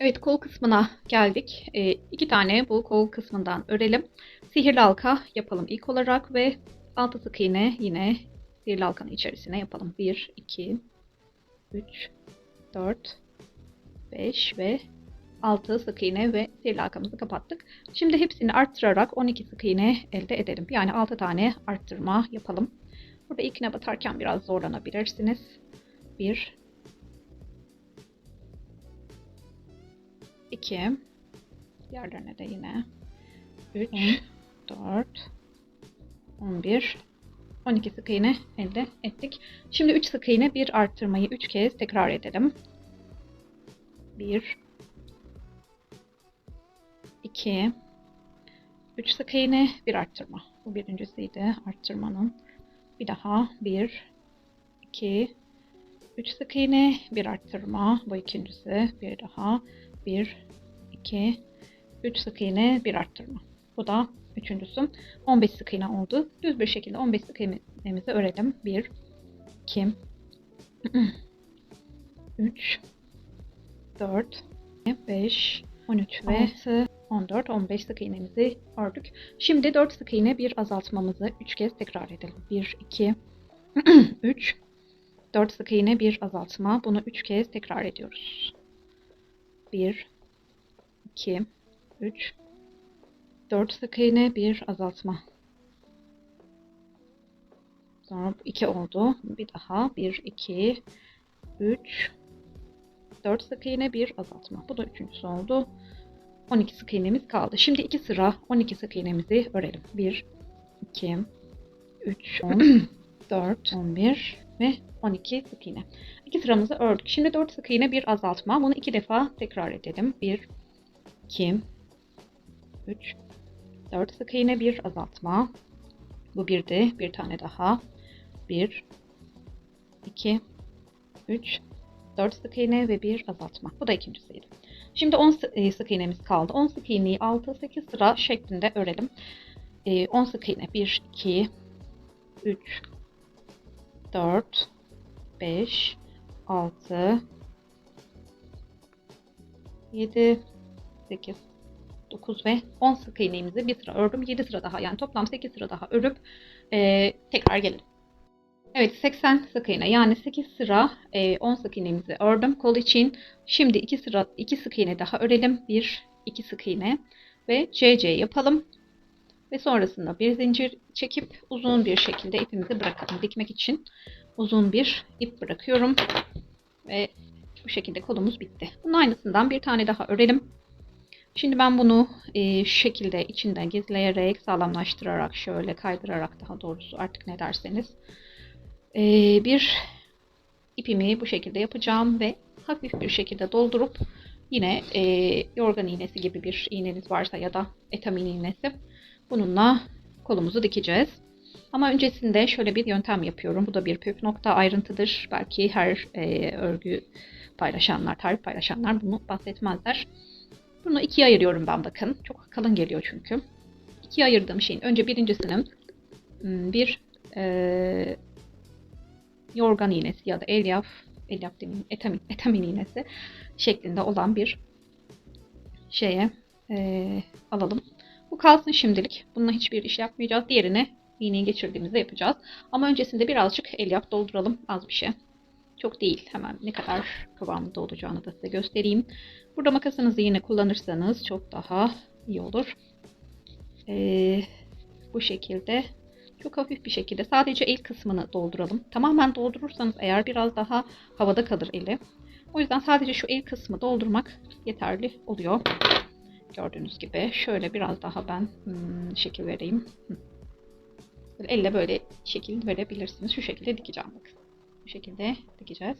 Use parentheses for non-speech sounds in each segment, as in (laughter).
Evet kol kısmına geldik. Ee, iki tane bu kol kısmından örelim. Sihirli halka yapalım ilk olarak ve altı sık iğne yine sihirli halkanın içerisine yapalım. 1, 2, 3, 4, 5 ve 6 sık iğne ve sihirli halkamızı kapattık. Şimdi hepsini arttırarak 12 sık iğne elde edelim. Yani 6 tane arttırma yapalım. Burada ilkine batarken biraz zorlanabilirsiniz. 1, 2 diğerlerine de yine 3 4 11 12 sık iğne elde ettik. Şimdi 3 sık iğne bir arttırmayı 3 kez tekrar edelim. 1 2 3 sık iğne bir arttırma. Bu birincisiydi arttırmanın. Bir daha 1 2 3 sık iğne bir arttırma. Bu ikincisi. Bir daha 1 2 3 sık iğne bir arttırma. Bu da üçüncüsü. 15 sık iğne oldu. Düz bir şekilde 15 sık iğnemizi örelim. 1 2 3 4 5 13 ve 6 14 15 sık iğnemizi ördük. Şimdi 4 sık iğne bir azaltmamızı 3 kez tekrar edelim. 1 2 3 4 sık iğne bir azaltma. Bunu 3 kez tekrar ediyoruz. 1 2 3 4 sık iğne bir azaltma. Sonra 2 oldu. Bir daha 1 2 3 4 sık iğne bir azaltma. Bu da üçüncüsü oldu. 12 sık iğnemiz kaldı. Şimdi 2 sıra 12 sık iğnemizi örelim. 1 2 3 10 4 11 ve 12 sık iğne. 2 sıramızı ördük. Şimdi 4 sık iğne bir azaltma. Bunu 2 defa tekrar edelim. 1 2 3 4 sık iğne bir azaltma. Bu birdi. Bir tane daha. 1 2 3 4 sık iğne ve bir azaltma. Bu da ikincisiydi. Şimdi 10 sı- sık iğnemiz kaldı. 10 sık iğneyi 6-8 sıra şeklinde örelim. 10 sık iğne 1 2 3 4 5 6 7 8 9 ve 10 sık iğnemizi bir sıra ördüm. 7 sıra daha yani toplam 8 sıra daha örüp e, tekrar gelelim. Evet 80 sık iğne yani 8 sıra e, 10 sık iğnemizi ördüm kol için. Şimdi 2 sıra 2 sık iğne daha örelim. 1 2 sık iğne ve CC yapalım. Ve sonrasında bir zincir çekip uzun bir şekilde ipimizi bırakalım. Dikmek için uzun bir ip bırakıyorum. Ve bu şekilde kolumuz bitti. Bunun aynısından bir tane daha örelim. Şimdi ben bunu e, şu şekilde içinden gizleyerek, sağlamlaştırarak, şöyle kaydırarak daha doğrusu artık ne derseniz e, bir ipimi bu şekilde yapacağım ve hafif bir şekilde doldurup yine e, yorgan iğnesi gibi bir iğneniz varsa ya da etamin iğnesi bununla kolumuzu dikeceğiz. Ama öncesinde şöyle bir yöntem yapıyorum. Bu da bir püf nokta ayrıntıdır. Belki her e, örgü paylaşanlar, tarif paylaşanlar bunu bahsetmezler. Bunu ikiye ayırıyorum ben bakın. Çok kalın geliyor çünkü. İkiye ayırdığım şeyin önce birincisinin hmm, bir e, yorgan iğnesi ya da elyaf, elyaf demeyeyim, etamin, etamin iğnesi şeklinde olan bir şeye e, alalım. Bu kalsın şimdilik. Bununla hiçbir iş yapmayacağız. Diğerini iğneyi geçirdiğimizde yapacağız. Ama öncesinde birazcık elyaf dolduralım. Az bir şey. Çok değil. Hemen ne kadar kıvamında olacağını da size göstereyim. Burada makasınızı yine kullanırsanız çok daha iyi olur. Ee, bu şekilde çok hafif bir şekilde sadece el kısmını dolduralım. Tamamen doldurursanız eğer biraz daha havada kalır eli. O yüzden sadece şu el kısmı doldurmak yeterli oluyor. Gördüğünüz gibi şöyle biraz daha ben hmm, şekil vereyim. Böyle elle böyle şekil verebilirsiniz. Şu şekilde dikeceğim bakın. Bu şekilde dikeceğiz.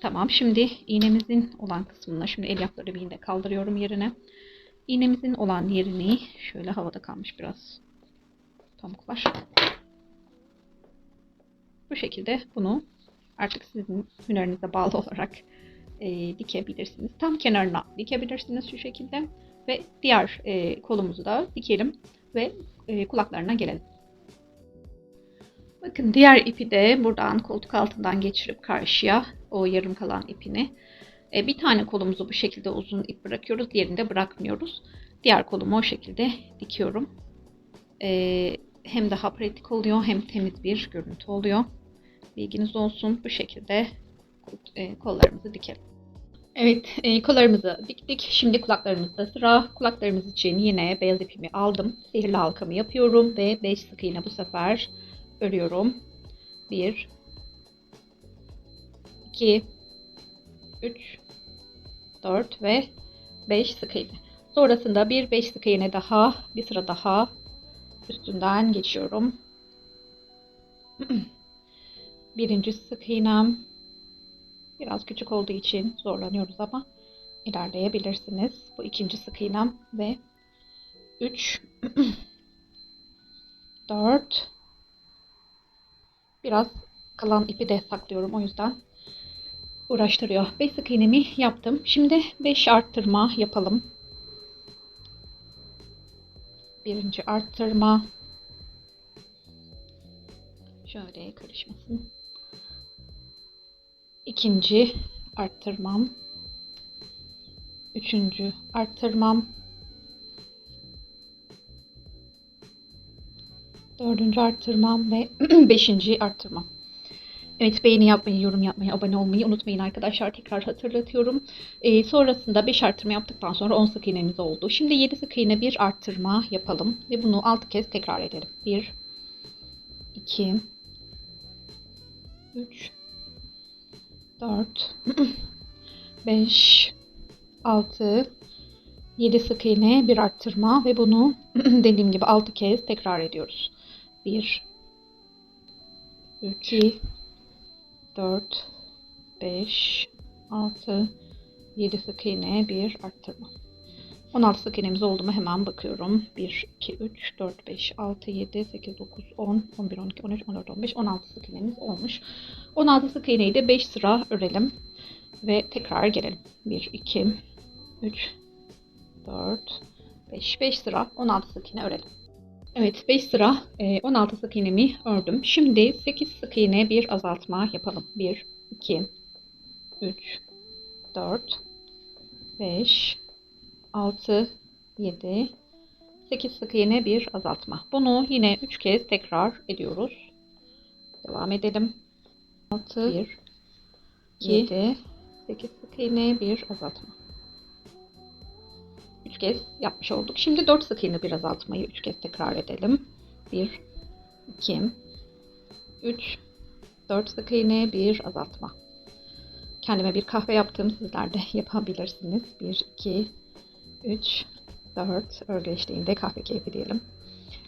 Tamam şimdi iğnemizin olan kısmına şimdi elyafları bir yine kaldırıyorum yerine. İğnemizin olan yerini şöyle havada kalmış biraz pamuk var. Bu şekilde bunu artık sizin hünerinize bağlı (laughs) olarak e, dikebilirsiniz. Tam kenarına dikebilirsiniz şu şekilde ve diğer e, kolumuzu da dikelim ve e, kulaklarına gelelim. Bakın diğer ipi de buradan koltuk altından geçirip karşıya o yarım kalan ipini E, bir tane kolumuzu bu şekilde uzun ip bırakıyoruz. Diğerini de bırakmıyoruz. Diğer kolumu o şekilde dikiyorum. E, hem daha pratik oluyor hem temiz bir görüntü oluyor. Bilginiz olsun. Bu şekilde e, kollarımızı dikelim. Evet, e, kollarımızı diktik. Şimdi kulaklarımızda sıra. Kulaklarımız için yine beyaz ipimi aldım. Sihirli halkamı yapıyorum ve 5 sık iğne bu sefer örüyorum. 1 2 3 4 ve 5 sık iğne. Sonrasında bir 5 sık iğne daha, bir sıra daha üstünden geçiyorum. (clears throat) Birinci sık iğnem biraz küçük olduğu için zorlanıyoruz ama ilerleyebilirsiniz. Bu ikinci sık iğnem ve 3 4 (clears throat) biraz kalan ipi de saklıyorum o yüzden uğraştırıyor. 5 sık iğnemi yaptım. Şimdi 5 arttırma yapalım. Birinci arttırma. Şöyle karışmasın. İkinci arttırmam. Üçüncü arttırmam. Dördüncü arttırmam ve (clears throat) beşinci arttırmam. Evet beğeni yapmayı, yorum yapmayı, abone olmayı unutmayın arkadaşlar. Tekrar hatırlatıyorum. Ee, sonrasında 5 arttırma yaptıktan sonra 10 sık iğnemiz oldu. Şimdi 7 sık iğne bir arttırma yapalım. Ve bunu 6 kez tekrar edelim. 1 2 3 4 5 6 7 sık iğne bir arttırma ve bunu (clears throat) dediğim gibi 6 kez tekrar ediyoruz. 1 2 4 5 6 7 sık iğne bir arttırma. 16 sık iğnemiz oldu mu hemen bakıyorum. 1 2 3 4 5 6 7 8 9 10 11 12 13 14 15 16 sık iğnemiz olmuş. 16 sık iğneyi de 5 sıra örelim ve tekrar gelelim. 1 2 3 4 5 5 sıra 16 sık iğne örelim. Evet 5 sıra e, 16 sık iğnemi ördüm. Şimdi 8 sık iğne bir azaltma yapalım. 1, 2, 3, 4, 5, 6, 7, 8 sık iğne bir azaltma. Bunu yine 3 kez tekrar ediyoruz. Devam edelim. 6, 1, 7, 8 sık iğne bir azaltma. 3 kez yapmış olduk. Şimdi 4 sık iğne bir azaltmayı 3 kez tekrar edelim. 1 2 3 4 sık iğne bir azaltma. Kendime bir kahve yaptım. Sizler de (laughs) yapabilirsiniz. 1 2 3 4 örgü eşliğinde kahve keyfi diyelim.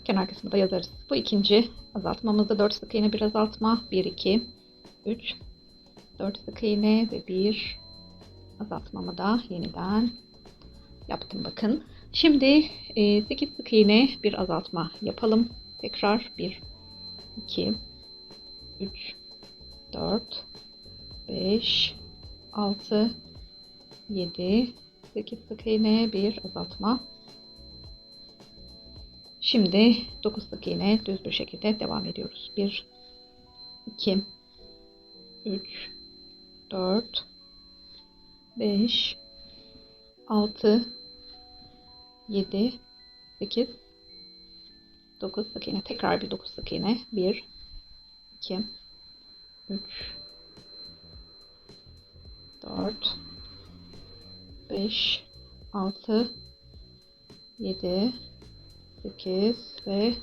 Kenar kısmında yazarız. Bu ikinci azaltmamızda 4 sık iğne bir azaltma. 1 2 3 4 sık iğne ve bir azaltmamı da yeniden yaptım bakın. Şimdi 8 sık iğne bir azaltma yapalım. Tekrar 1 2 3 4 5 6 7 8 sık iğne bir azaltma. Şimdi 9 sık iğne düz bir şekilde devam ediyoruz. 1 2 3 4 5 6 7 8 9 sık iğne tekrar bir 9 sık iğne 1 2 3 4 5 6 7 8 ve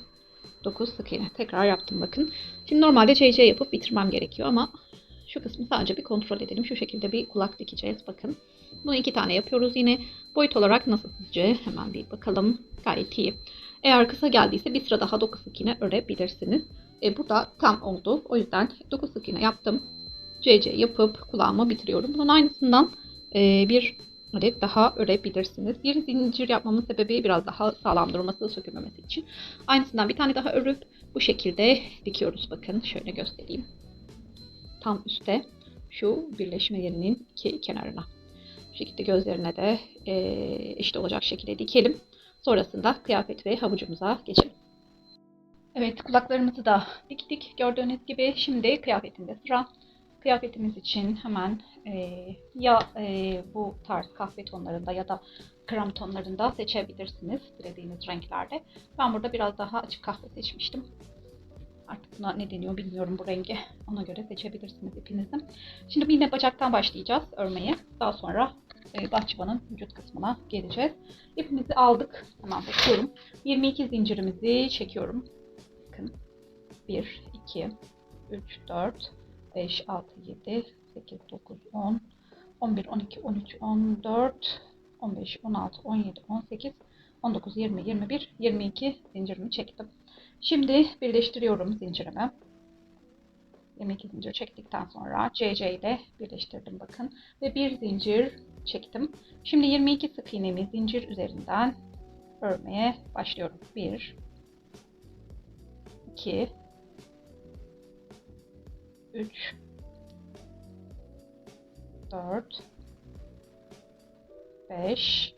9 sık iğne tekrar yaptım bakın. Şimdi normalde CC yapıp bitirmem gerekiyor ama şu kısmı sadece bir kontrol edelim. Şu şekilde bir kulak dikeceğiz. Bakın. Bunu iki tane yapıyoruz yine. Boyut olarak nasıl sizce? Hemen bir bakalım. Gayet iyi. Eğer kısa geldiyse bir sıra daha 9 sık iğne örebilirsiniz. E, bu da tam oldu. O yüzden 9 sık iğne yaptım. CC yapıp kulağımı bitiriyorum. Bunun aynısından e, bir adet daha örebilirsiniz. Bir zincir yapmamın sebebi biraz daha sağlam durması, sökülmemesi için. Aynısından bir tane daha örüp bu şekilde dikiyoruz. Bakın şöyle göstereyim. Tam üstte şu birleşme yerinin iki kenarına. Şekilde gözlerine de eşit olacak şekilde dikelim. Sonrasında kıyafet ve havucumuza geçelim. Evet kulaklarımızı da diktik gördüğünüz gibi. Şimdi kıyafetinde sıra. kıyafetimiz için hemen e, ya e, bu tarz kahve tonlarında ya da krem tonlarında seçebilirsiniz dilediğiniz renklerde. Ben burada biraz daha açık kahve seçmiştim. Artık buna ne deniyor bilmiyorum bu rengi. Ona göre seçebilirsiniz ipinizi. Şimdi yine bacaktan başlayacağız örmeye. Daha sonra e, bahçıvanın vücut kısmına geleceğiz. İpimizi aldık. Hemen bakıyorum. 22 zincirimizi çekiyorum. Bakın. 1, 2, 3, 4, 5, 6, 7, 8, 9, 10, 11, 12, 13, 14, 15, 16, 17, 18, 19, 20, 21, 22 zincirimi çektim. Şimdi birleştiriyorum zincirimi. 22 zincir çektikten sonra CC ile birleştirdim bakın. Ve bir zincir çektim. Şimdi 22 sık iğnemi zincir üzerinden örmeye başlıyorum. 1 2 3 4 5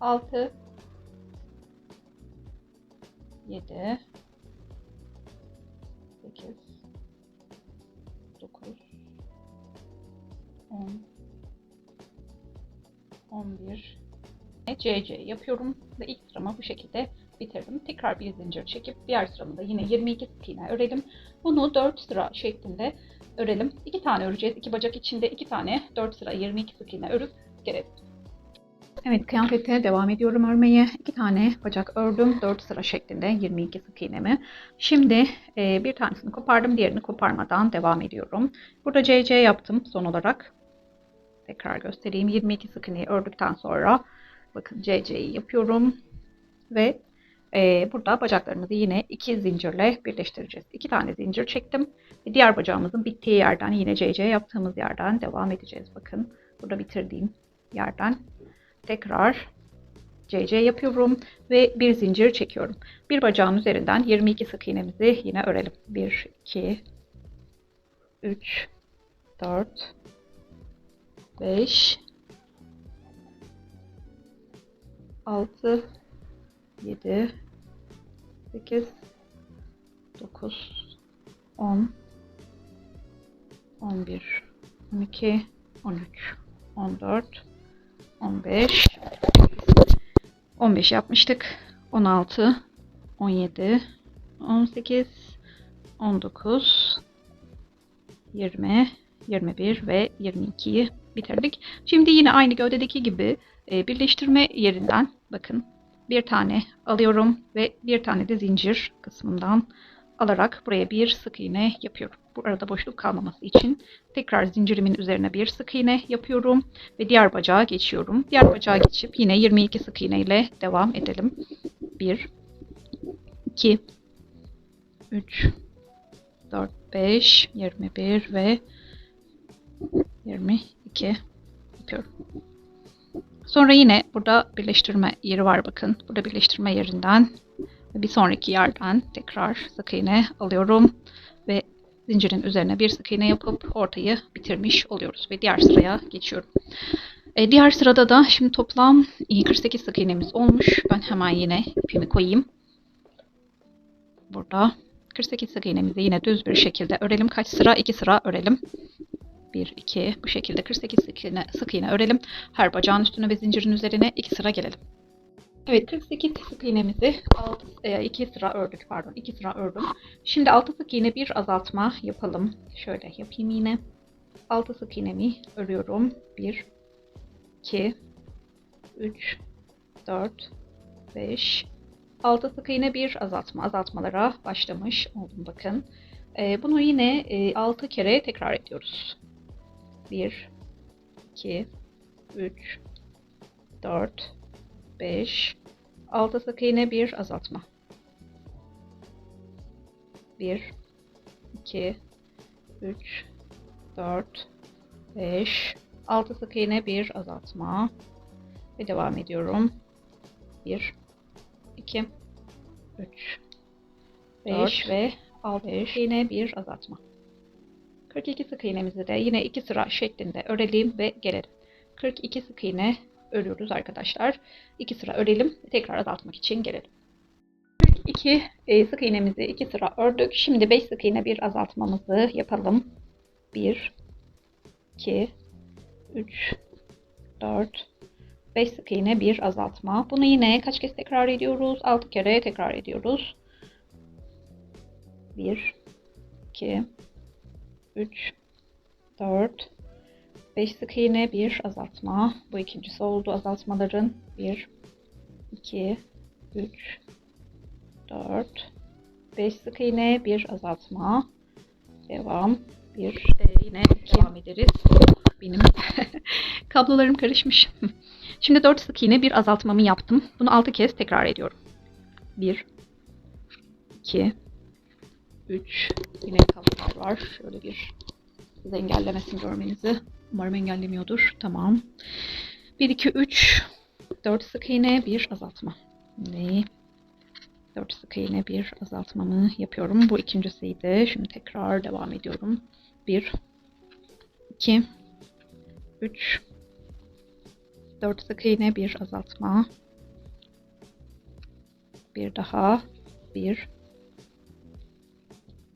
6 7 CC yapıyorum ve ilk sıramı bu şekilde bitirdim. Tekrar bir zincir çekip diğer sıramı da yine 22 sık iğne örelim. Bunu 4 sıra şeklinde örelim. 2 tane öreceğiz. 2 bacak içinde 2 tane 4 sıra 22 sık iğne örüp gelelim. Evet kıyafete devam ediyorum örmeye. 2 tane bacak ördüm. 4 sıra şeklinde 22 sık iğnemi. Şimdi e, bir tanesini kopardım. Diğerini koparmadan devam ediyorum. Burada CC yaptım son olarak. Tekrar göstereyim. 22 sık iğneyi ördükten sonra bakın CC'yi yapıyorum. Ve e, burada bacaklarımızı yine iki zincirle birleştireceğiz. İki tane zincir çektim. Ve diğer bacağımızın bittiği yerden yine CC yaptığımız yerden devam edeceğiz. Bakın burada bitirdiğim yerden tekrar CC yapıyorum ve bir zincir çekiyorum. Bir bacağın üzerinden 22 sık iğnemizi yine örelim. 1, 2, 3, 4, 5, 6, 7, 8, 9, 10, 11, 12, 13, 14, 15, 15 yapmıştık. 16, 17, 18, 19, 20, 21 ve 22'yi bitirdik. Şimdi yine aynı gövdedeki gibi e, birleştirme yerinden bakın bir tane alıyorum ve bir tane de zincir kısmından alarak buraya bir sık iğne yapıyorum. Bu arada boşluk kalmaması için tekrar zincirimin üzerine bir sık iğne yapıyorum ve diğer bacağa geçiyorum. Diğer bacağa geçip yine 22 sık iğne ile devam edelim. 1 2 3 4 5 21 ve 22 yapıyorum. Sonra yine burada birleştirme yeri var bakın. Burada birleştirme yerinden bir sonraki yerden tekrar sık iğne alıyorum ve zincirin üzerine bir sık iğne yapıp ortayı bitirmiş oluyoruz ve diğer sıraya geçiyorum. E, diğer sırada da şimdi toplam 48 sık iğnemiz olmuş. Ben hemen yine ipimi koyayım. Burada 48 sık iğnemizi yine düz bir şekilde örelim. Kaç sıra? 2 sıra örelim. 1, 2 bu şekilde 48 sık iğne, sık iğne örelim. Her bacağın üstüne ve zincirin üzerine 2 sıra gelelim. Evet 48 sık iğnemizi 6, 2 sıra ördük pardon 2 sıra ördüm. Şimdi 6 sık iğne bir azaltma yapalım. Şöyle yapayım yine. 6 sık iğnemi örüyorum. 1 2 3 4 5 6 sık iğne bir azaltma. Azaltmalara başlamış oldum bakın. Ee, bunu yine e, 6 kere tekrar ediyoruz. 1 2 3 4 5 6 sık iğne bir azaltma. 1 2 3 4 5 6 sık iğne bir azaltma. Ve devam ediyorum. 1 2 3 5 ve 6 iğne bir azaltma 42 sık iğnemizi de yine 2 sıra şeklinde örelim ve gelelim 42 sık iğne örüyoruz arkadaşlar. 2 sıra örelim. Tekrar azaltmak için gelelim. 2 sık iğnemizi 2 sıra ördük. Şimdi 5 sık iğne bir azaltmamızı yapalım. 1 2 3 4 5 sık iğne bir azaltma. Bunu yine kaç kez tekrar ediyoruz? 6 kere tekrar ediyoruz. 1 2 3 4 5 sık iğne bir azaltma. Bu ikincisi oldu azaltmaların. 1 2 3 4 5 sık iğne bir azaltma. Devam. Bir e, yine devam ederiz. Benim (laughs) kablolarım karışmış. (laughs) Şimdi 4 sık iğne bir azaltmamı yaptım. Bunu 6 kez tekrar ediyorum. 1 2 3 Yine kablolar var. Şöyle bir size engellemesin görmenizi. Umarım engellemiyordur. Tamam. 1 2 3 4 sık iğne bir azaltma. Ne? 4 sık iğne bir azaltmamı yapıyorum. Bu ikincisiydi. Şimdi tekrar devam ediyorum. 1 2 3 4 sık iğne bir azaltma. Bir daha. 1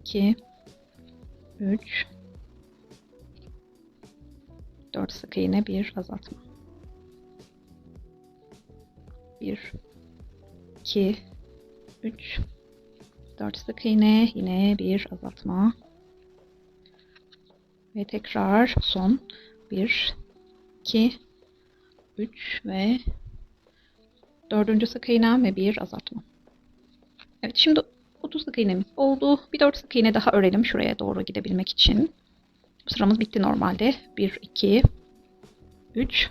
2 3 4 sık iğne bir azaltma. 1 2 3 4 sık iğne yine bir azaltma. Ve tekrar son 1 2 3 ve 4. sık iğnem ve bir azaltma. Evet şimdi 30 sık iğnemiz oldu. Bir 4 sık iğne daha örelim şuraya doğru gidebilmek için. Sıramız bitti normalde. 1 2 3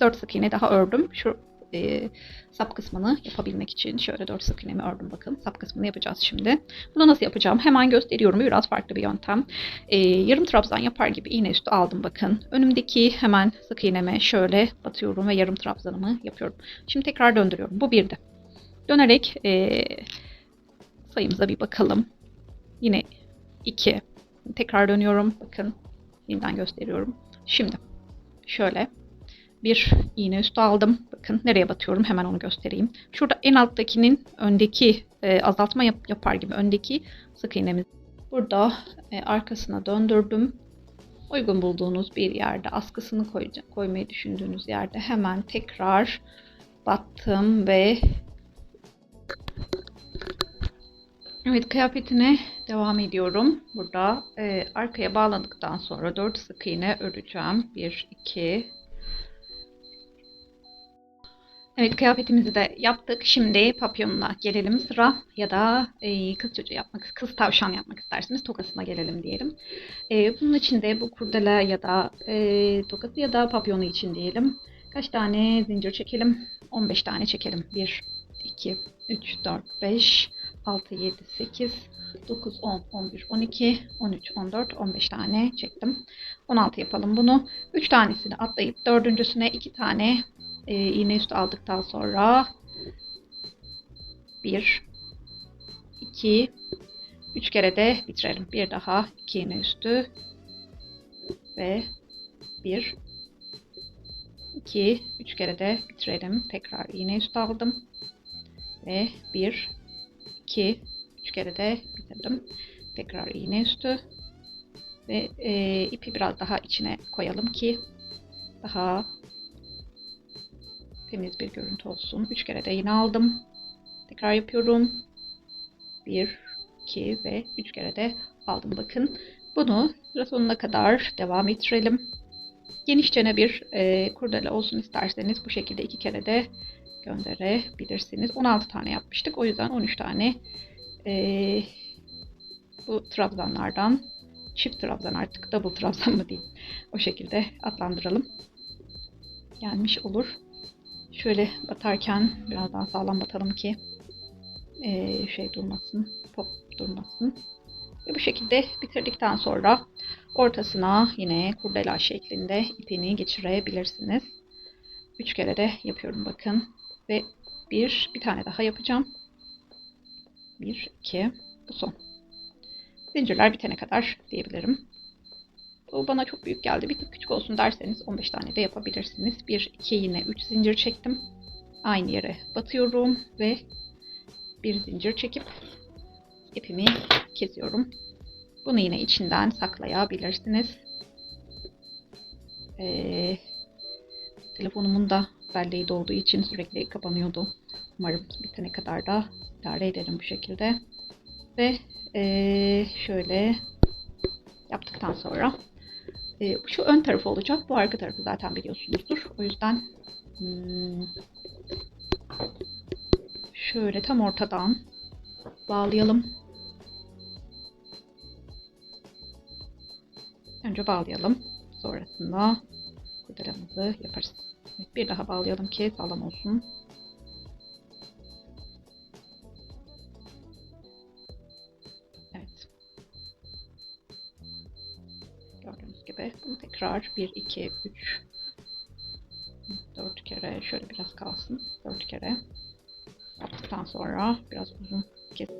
4 sık iğne daha ördüm. Şu e, sap kısmını yapabilmek için şöyle 4 sık iğnemi ördüm bakın. Sap kısmını yapacağız şimdi. Bunu nasıl yapacağım? Hemen gösteriyorum. Biraz farklı bir yöntem. E, yarım trabzan yapar gibi iğne üstü aldım bakın. Önümdeki hemen sık iğneme şöyle batıyorum ve yarım trabzanımı yapıyorum. Şimdi tekrar döndürüyorum. Bu birdi. Dönerek e, sayımıza bir bakalım. Yine 2. Tekrar dönüyorum. Bakın yeniden gösteriyorum. Şimdi şöyle bir iğne üstü aldım. Bakın nereye batıyorum hemen onu göstereyim. Şurada en alttakinin öndeki e, azaltma yap, yapar gibi öndeki sık iğnemiz. Burada e, arkasına döndürdüm. Uygun bulduğunuz bir yerde askısını koy, koymayı düşündüğünüz yerde hemen tekrar battım ve Evet kıyafetine devam ediyorum. Burada e, arkaya bağladıktan sonra 4 sık iğne öreceğim. 1, 2, Evet kıyafetimizi de yaptık. Şimdi papyonuna gelelim sıra ya da e, kız çocuğu yapmak, kız tavşan yapmak isterseniz tokasına gelelim diyelim. E, bunun için de bu kurdele ya da e, tokası ya da papyonu için diyelim. Kaç tane zincir çekelim? 15 tane çekelim. 1, 2, 3, 4, 5, 6, 7, 8, 9, 10, 11, 12, 13, 14, 15 tane çektim. 16 yapalım bunu. 3 tanesini atlayıp dördüncüsüne 2 tane e, iğne üstü aldıktan sonra 1 2 3 kere de bitirelim. Bir daha 2 iğne üstü ve 1 2 3 kere de bitirelim. Tekrar iğne üstü aldım ve 1 2 3 kere de bitirdim. Tekrar iğne üstü ve e, ipi biraz daha içine koyalım ki daha temiz bir görüntü olsun. 3 kere de yine aldım. Tekrar yapıyorum. 1, 2 ve 3 kere de aldım. Bakın bunu sıra sonuna kadar devam ettirelim. Genişçene bir e, kurdele olsun isterseniz bu şekilde iki kere de gönderebilirsiniz. 16 tane yapmıştık. O yüzden 13 tane e, bu trabzanlardan çift trabzan artık double trabzan mı diyeyim. O şekilde adlandıralım. Gelmiş olur. Şöyle batarken biraz daha sağlam batalım ki e, şey durmasın, pop durmasın. Ve bu şekilde bitirdikten sonra ortasına yine kurdela şeklinde ipini geçirebilirsiniz. Üç kere de yapıyorum bakın. Ve bir, bir tane daha yapacağım. Bir, iki, bu son. Zincirler bitene kadar diyebilirim. Bu bana çok büyük geldi. Bir tık küçük olsun derseniz 15 tane de yapabilirsiniz. 1, 2 yine 3 zincir çektim. Aynı yere batıyorum ve bir zincir çekip ipimi kesiyorum. Bunu yine içinden saklayabilirsiniz. Ee, telefonumun da belleği dolduğu için sürekli kapanıyordu. Umarım bitene kadar da idare ederim bu şekilde. Ve ee, şöyle yaptıktan sonra ee, şu ön tarafı olacak. Bu arka tarafı zaten biliyorsunuzdur. O yüzden hmm, şöyle tam ortadan bağlayalım. Önce bağlayalım. Sonrasında kurdelamızı yaparız. Evet, bir daha bağlayalım ki sağlam olsun. Evet. Gördüğünüz gibi bunu tekrar 1, 2, 3, 4 kere şöyle biraz kalsın. 4 kere yaptıktan sonra biraz uzun kes.